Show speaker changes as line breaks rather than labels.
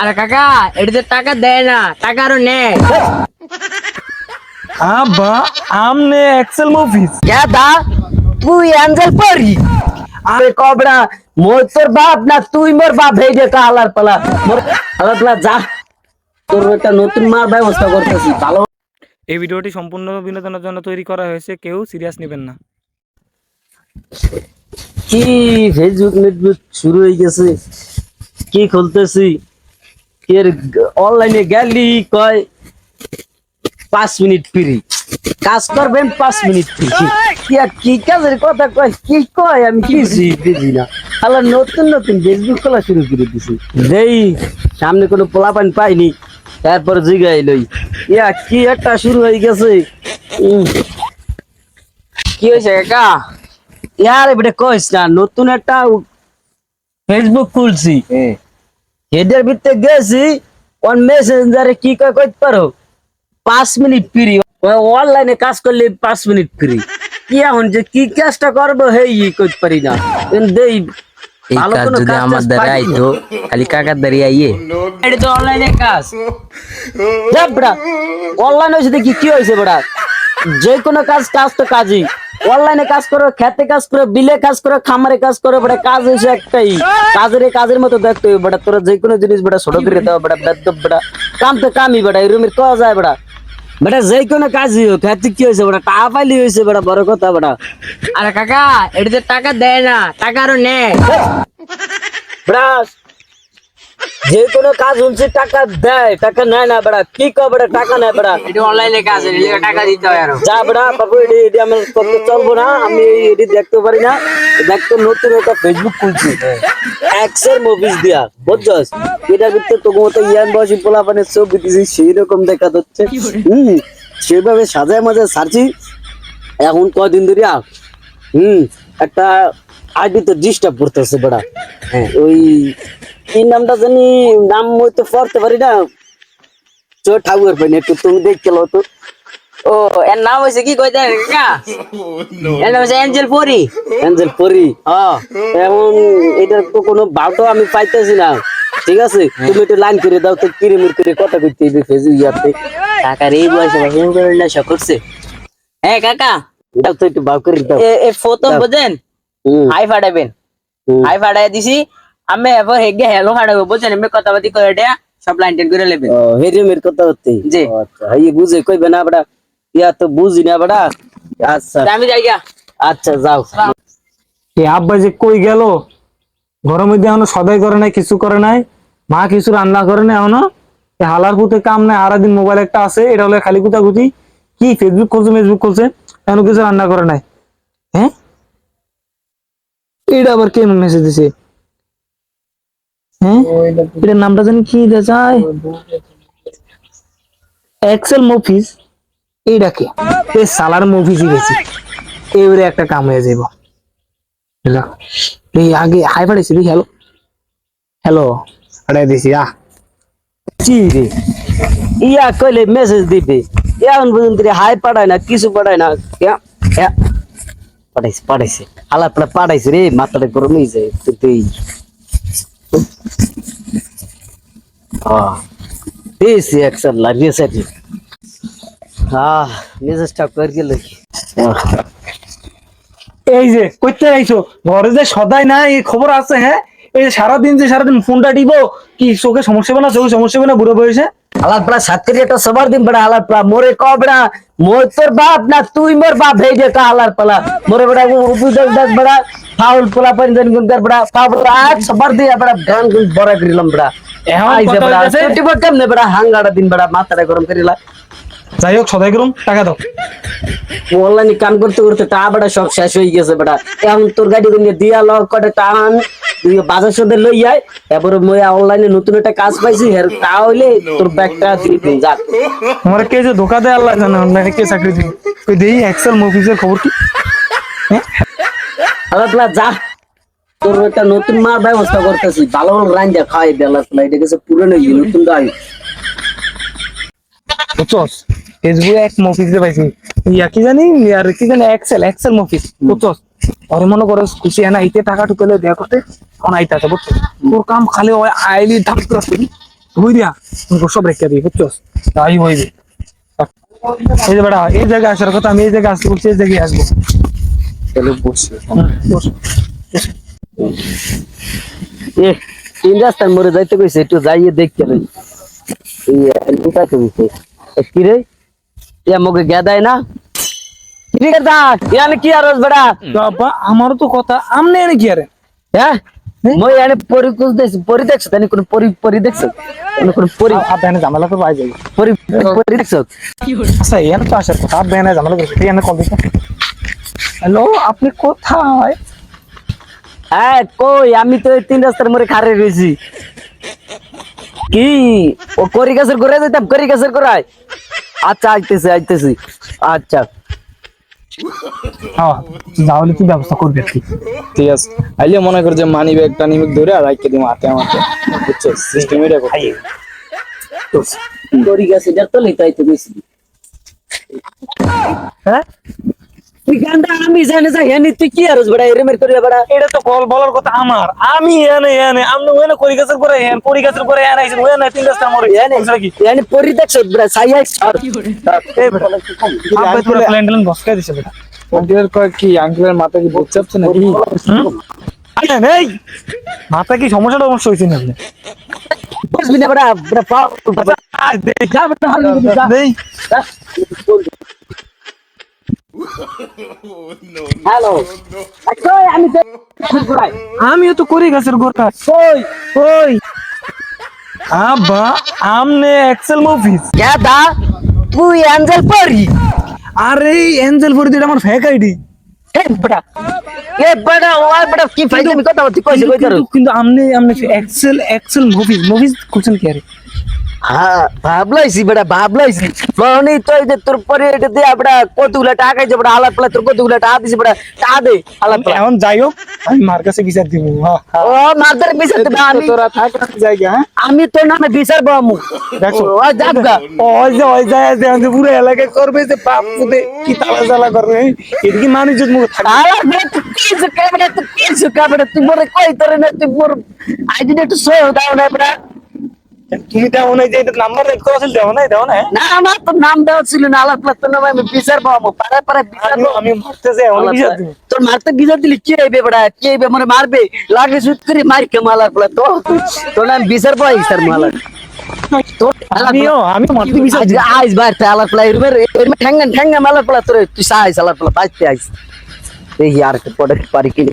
আরে কাকা এটাতে টাকা দেয় না টাকা আরও নেয়।
আব্বা আমনে এক্সেল মুভিস
দা তুই অ্যাঞ্জেল পড়ি আরে কবড়া মোর তোর বাপ না তুই মোর বাপ? হয়ে হালার পালা। মোর পালা যা। তোর একটা নতুন মার ব্যবস্থা করতেছি ভালো।
এই ভিডিওটি সম্পূর্ণ বিনোদনের জন্য তৈরি করা হয়েছে কেউ সিরিয়াস নেবেন না।
কি ফেসবুক নেটবুক শুরু হয়ে গেছে কি খুলতেছি? এর অনলাইনে গেলি কয়, পাঁচ মিনিট ফ্রি কাজ করবেন পাঁচ মিনিট ফ্রি কি কি কাজের কথা কয়, কি কয়? আমি কিছুই বুঝি না। আল্লাহ নতুন নতুন ফেসবুক খোলা শুরু করে দিছি। দেই, সামনে কোনো পোলাপান পাইনি। তারপর জিগাই লই। ইয়া, কি একটা শুরু হয়ে গেছে।
কি হয়েছে কাকা?
ইয়ার এবারে কইস না, নতুন একটা ফেসবুক খুলছি। এদের ভিতরে গেছি অন মেসেঞ্জারে কি কয় কইতে পারো? পাঁচ মিনিট ফ্রি অনলাইনে কাজ করলে পাঁচ মিনিট ফ্রি কি এখন যে কি কাজটা করব হেই কইতে পারি না। দেই
এই কাজ যদি আমার দ্বারা আইতো খালি কাকার দ্বারা আইয়ে।
এটা তো অনলাইনে কাজ।
যা বেড়া অনলাইন হয়েছে দেখি কি হয়েছে বেড়া যে কোনো কাজ কাজ তো কাজই। অনলাইনে কাজ করো, খেতে কাজ করো, বিলে কাজ করো, খামারে কাজ করো বেটা কাজ হয়েছে একটাই। কাজের কাজের মতো দেখতে হবে বেটা তোরা যে কোনো জিনিস বেটা ছোট করে দাও বেটা বেদ্য বেটা কাম তো কামই বেটা এই রুমের কওয়া যায় বেটা বেটা যে কোনো কাজই হোক, খেতে কি হয়েছে বেটা টাকা পাইলি হয়েছে বেটা বড় কথা বেটা
আরে কাকা এটাতে টাকা দেয় না, টাকা আরও নেয়।
বেটা যে কোনো কাজ হচ্ছে টাকা দেয় টাকা নেয় না বেটা কি কয় বেটা টাকা নেয়
এটা অনলাইনে কাজ টাকা দিতে হয় আরও।
যা বেড়া বাবু এটি এটি আমার করতে চলবো না আমি এটি দেখতে পারি না। দেখতে নতুন একটা ফেসবুক খুলছি। এক্সের মুভিস দিয়া বুঝছস? এটার ভিতরে তোর মতো ইয়ান বয়সী পোলাপানের ছবি দিছি সেই রকম দেখা যাচ্ছে। হম সেভাবে সাজায় মাজায় সারছি। এখন কদিন ধরে আ, হুম একটা আইডি তো ডিস্টার্ব করতেছে বেড়া। হ্যাঁ ওই কি নামটা জানি নাম হয়তো পড়তে পারি না। চো ঠাকুর পাইনি একটু তুমি দেখতে লো তো।
ও এর নাম হয়েছে কি কই দেন কাকা? এর নাম হচ্ছে এঞ্জেল পরি।
অ্যাঞ্জেল পরি
হ্যাঁ।
এখন এটার তো কোনো বাউটো আমি পাইতেছি না। ঠিক আছে? তুমি একটু লাইন করে দাও তো কিরিমির করে কথা কইতে হবে ফেসবুক ইয়াতে।
কাকার এই বয়সে ভাষণ করে করছে। হ্যাঁ কাকা।
দাও তো একটু বাউ করে দাও।
এ- প্রথম বুঝেন? হাই ফাটাবেন। হাই ফাটাই দিছি। আমি এবার হেগে হেলো ফাটাবো বুঝছেন আমি কথাবার্তি করে এটা সব লাইন টেন করে নেবেন
ও হেরিমের কথা হতে
জি।
আচ্ছা। হাই বুঝে কইবে না বড়া ইয়া তো বুঝি না বড়া আচ্ছা।
আমি যাই গা
আচ্ছা যাও।
এই আব্বা যে কই গেল ঘরের মধ্যে এখনও সদাই করে নাই কিছু করে নাই। মা কিছু রান্না করে নাই এখনও। হালার পুতে কাম নাই আর দিন মোবাইল একটা আছে এটা হলে খালি কুতাকুতি কি ফেসবুক খুলছে ফেসবুক খুলছে এখনও কিছু রান্না করে নাই। এটা আবার কে মেসেজ দিছে? হ্যাঁ? এটার নামটা জানি কি দেয়া যায়? এক্সেল মুভিস এইটা কে? এ সালার মুভিসই গেছি এবারে একটা কাম হয়ে যাইব। বুঝলা? এই আগে হাই পাঠাইছি দেখি হ্যালো হ্যালো পাঠাই দিছি আহ।
কি রে? ইয়া কইলে মেসেজ দিবে। এখন পর্যন্ত রে হাই পাঠায় না কিছু পাঠায় না। ইয়া, ইয়া। পাঠাইছে পাঠাইছে। হালা পালা পাঠাইছে রে, মাথাটা গরম হয়ে যায়
এই যে যে আছে হ্যাঁ? এই যে সারাদিন যে সারাদিন ফোনটা দিব, কি চোখে সমস্যা হবে না, চোখে সমস্যা হবে না, বুড়ো বয়সে?
হালার পালা সাতকরি এটা সবার দিন বড়া আলাদ পড়া। মোরে ক বড়া মোর তোর বাপ না তুই মোর বাপ হয়ে যেটা আলাদ পালা মোরে বড়া উপু দেখ দেখ বড়া ফাউল পোলা পানি দেন গুন কর বড়া। ফাউল আজ সবার দিন বড়া গান গুন বড়া করিলাম বড়া।
এখন
আইছে বড়া ছুটি বড় কেমনে বড়া? হাঙ্গাড়া দিন বড়া মাথাটা গরম করিলা।
যাই হোক সদাই করুন টাকা দাও।
অনলাইনে কাম করতে করতে টা বড়া সব শেষ হয়ে গেছে বড়া এখন তোর গাড়ি গুন দিয়া লগ করে টান তুই বাজার সাথে লই আয়। এবারে মই অনলাইনে নতুন একটা কাজ পাইছি হের তা হইলে তোর ব্যাগটা দিবি যা।
আমার কে যে ধোকা দেয় আল্লাহ জানে অনলাইনে কে চাকরি দিবে। তুই দেই এক্সেল মুভিসের খবর কি?
আল্লাহ তাআলা যা। তোর একটা নতুন মার ব্যবস্থা করতেছি ভালো ভালো রান্না খাওয়াই দে আল্লাহ তাআলা এটা কাছে পুরনো নতুন দাই
বুঝছস? ফেসবুকে এক মুভিসে পাইছি ইয়া কি জানি আর কি জানি এক্সেল এক্সেল মুভিস বুঝছস ওরে মনে করো খুশি না ইতে টাকা ঢুকেলে দেয়া করতে কোন আইতাছে বুঝছ তোর কাম খালি ওই আইলি ধাপ করে বুঝ দিয়া সব রেখে দিই বুঝছ তাই হইবে এই যে বেটা এই জায়গায় আসার কথা আমি এই জায়গায় আসতে বলছি এই জায়গায় আসব
তাহলে বসে। এ তিন রাস্তার মোড়ে যাইতে কইছে একটু যাইয়ে দেখতে লই এই কইছে এ, কি রে ইয়া মগে গেদায় না। কি রে ইয়ানে কি আর বড়া?
তো কথা আমনে এনে কি আরে?
হ্যাঁ মই ইয়ানে পরি কুল দেখ পরি দেখছ? তানি কোন পরি পরি দেখছ? কোন কোন পরি
আব্বা এনে ঝামেলা তো যাই
পরি পরি দেখছ?
আচ্ছা এনে তো আসার কথা আব্বা এনে ঝামেলা করছে এনে কল দিছে। হ্যালো আপনি কোথায়?
হ্যাঁ কই আমি তো তিন রাস্তার মোড়ে খারে রয়েছি। কি? ও করি গাছের করে যেতাম করি গাছের করায় আচ্ছা আইতেছি আইতেছি। আচ্ছা।
হ্যাঁ তাহলে কি ব্যবস্থা করবে আর কি।
ঠিক আছে। আইলে মনে কর যে মানি ব্যাগটা নিমিক ধরে আর রাখকে দিম হাতে আমাকে বুঝছ? সিস্টেম এটা হবে।
করি গাছে যার তো লেতে আইতে হ্যাঁ? আমি জানে যাই এনে তুই কি আর বড়া এরমের করে বড়া।
এটা তো কল বলার কথা আমার। আমি এনে এনে আপনি ওখানে করি গাছের করে এন করি গাছের করে এনে আইছেন তিন কি
এনে পরি দেখছ বড়া সাই আই আর
এই বেটা আব্বা তোরা প্ল্যান বসকে দিছে
কয় কি আঙ্কেলের মাথা কি বুঝ চাপছে নাকি?
আরে নেই মাথা কি সমস্যা সমস্যা হয়েছে না
বুঝবি না বড়া বড়া পাও যা বড়া
নেই
হ্যালো আমি
আমিও তো করি গাছের গোটা
কই?
ওই আব্বা আমনে এক্সেল মুভিস
গাদা তুই অ্যাঞ্জেল পরি
আরে এঞ্জেল ফর দিটা আমার ফেক আইডি
এ বড়া এ বড়া ও বড়া কি ফাইদা? আমি কথা বলছি কইছে কই করো
কিন্তু আমনে আমনে এক্সেল এক্সেল মুভিস মুভিস খুঁজছেন কি আরে?
হ্যাঁ ভাবলাইছি বেটা ভাবলাইছি। মানে তো এই যে তোর পরে এটা দিয়ে বড়া কতগুলা টাকা যে বড়া আলাপ তোর কতগুলা টাকা দিছি বড়া টাকা দে আলাপ
এখন যাই হোক আমি মার কাছে বিচার দিব হ্যাঁ
ও মাদার বিচার দেবে আমি
তোরা থাক জায়গা হ্যাঁ?
আমি তো নামে বিচার বামু
দেখো
ও যাবগা
ওই যে ওই যায় যে আমাদের পুরো এলাকায় করবে যে বাপ পুতে কি তালা জ্বালা করবে এটা কি মানুষ মুখে থাকে
আলা বে তুই কি সুকা বড়া তুই কি সুকা বড়া তুই মোরে কই তোরে না তুই মোর আইডি একটু সই দাও না বড়া
তুমি দেও নাই যে এটা নাম্বার রেড করা ছিল দেও নাই দেও না
না আমার তো নাম দেওয়া ছিল না আলাপ পালা তোর নামে আমি বিচার পাবো। পাড়ায় পাড়ায় বিচার
আমি
পাবো।
আমি মারতে যাই অনেক বিচার দিব।
তোর মারতে বিচার দিলি কি হইবে বড়া? কি হইবে মনে মারবে? লাগে সুত করে মারি কে মালার পলা তো তোর নাম বিচার পাই স্যার মালার। তোর
আমিও আমিও মারতে বিচার
আজ আইস বাইরে আলার পলা এরমের এরমের ঠ্যাঙ্গা ঠ্যাঙ্গা মালার পলা তোর তুই সাইস আলার পলা বাইতে আইস। এই আর পড়ে পারি কি।